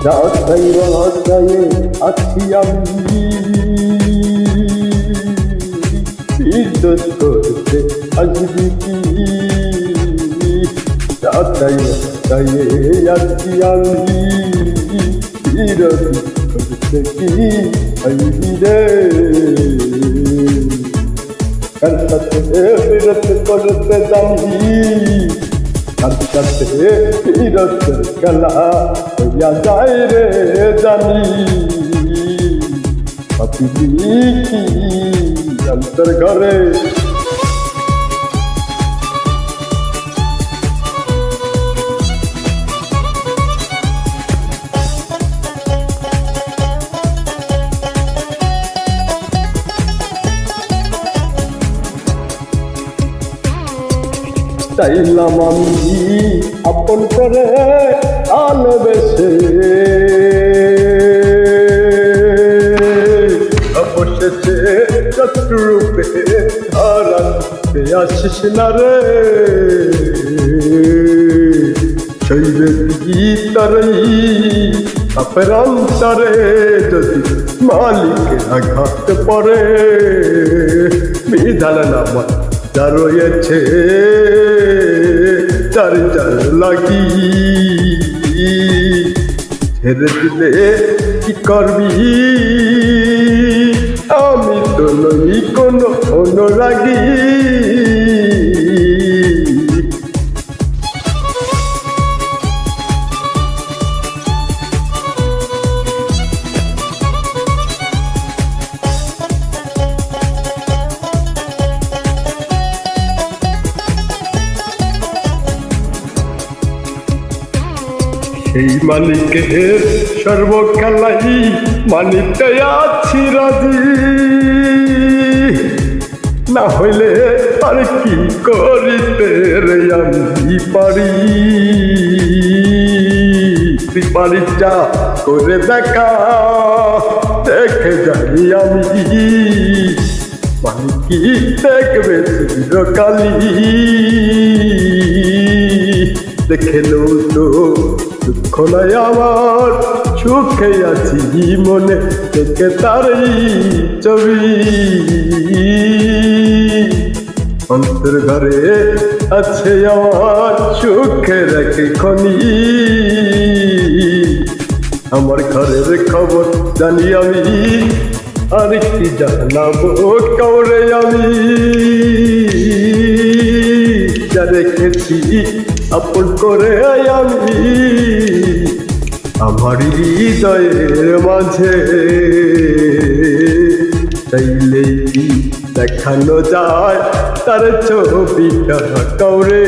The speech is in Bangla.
রাস্তায় রাস্তায় আছি আমি বিদ্যুৎ করতে আসবি কি রাস্তায় রাস্তায় আছি আমি বিরোধ করতে কি আইবি কাঁদতে সাথে বিরোধ গলা হইয়া যায় রে জানি পাপিলি কি অন্তর ঘরে চাইলাম আমি আপন করে আলবেসে অবশেষে শত্রুপে হারাতে আসিস না রে। শৈবে গীতারই অপরান্তরে যদি মালিকের আঘাত পরে বিধান নামা যা রয়েছে তার চার লাগি। ছেড়ে দিলে কি করবি? আমি তো নই কোনো অনুরাগী। সেই মালিকের সর্বকালাই মানিতে আছি রাজি। না হইলে আর কি করিতে রে আমি পারি। পারিটা করে দেখা, দেখে যাই আমি। মানে কি দেখবে চিরকালী দেখেলো তো। দুঃখ নাই আমার, সুখে আছি মনে দেখে তারই ছবি। অন্তর ঘরে আছে আমার সুখে রেখে খনি। আমার ঘরের খবর জানি আমি, আর কি জানাব কাউরে আমি? রেখেছি আপন করে আমি আমার হৃদয়ের মাঝে। চাইলেই দেখানো যায় তার ছবিটা কাউরে?